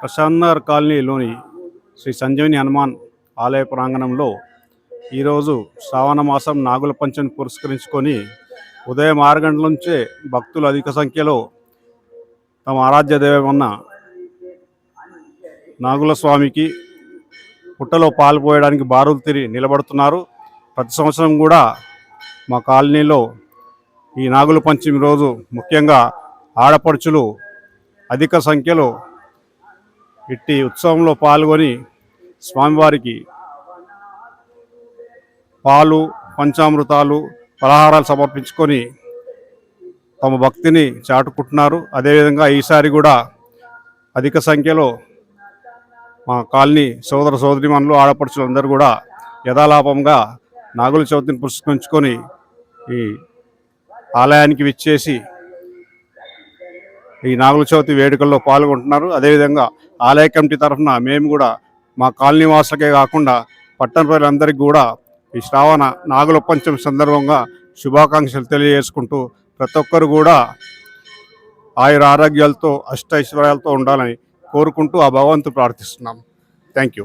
ప్రశాంత్ కాలనీలోని శ్రీ సంజీవిని హనుమాన్ ఆలయ ప్రాంగణంలో ఈరోజు శ్రావణ మాసం నాగుల పంచమిని పురస్కరించుకొని ఉదయం ఆరు గంటల నుంచే భక్తులు అధిక సంఖ్యలో తమ ఆరాధ్య దైవమన్న నాగుల స్వామికి పుట్టలో పాలు పోయడానికి బారులు తిరిగి నిలబడుతున్నారు. ప్రతి సంవత్సరం కూడా మా కాలనీలో ఈ నాగుల పంచమి రోజు ముఖ్యంగా ఆడపడుచులు అధిక సంఖ్యలో ఇట్టి ఉత్సవంలో పాల్గొని స్వామివారికి పాలు పంచామృతాలు పలహారాలు సమర్పించుకొని తమ భక్తిని చాటుకుంటున్నారు. అదేవిధంగా ఈసారి కూడా అధిక సంఖ్యలో మా కాలనీ సోదర సోదరిమణులు ఆడపడుచులందరూ కూడా యథాలాపంగా నాగుల చవితిని పురస్కరించుకొని ఈ ఆలయానికి విచ్చేసి ఈ నాగుల చవితి వేడుకల్లో పాల్గొంటున్నారు. అదేవిధంగా ఆలయ కమిటీ తరఫున మేము కూడా మా కాలనీ వాసులకే కాకుండా పట్టణ ప్రజలందరికీ కూడా ఈ శ్రావణ నాగుల పంచమి సందర్భంగా శుభాకాంక్షలు తెలియజేసుకుంటూ ప్రతి ఒక్కరు కూడా ఆయుర ఆరోగ్యాలతో అష్టైశ్వర్యాలతో ఉండాలని కోరుకుంటూ ఆ భగవంతు ప్రార్థిస్తున్నాం. Thank you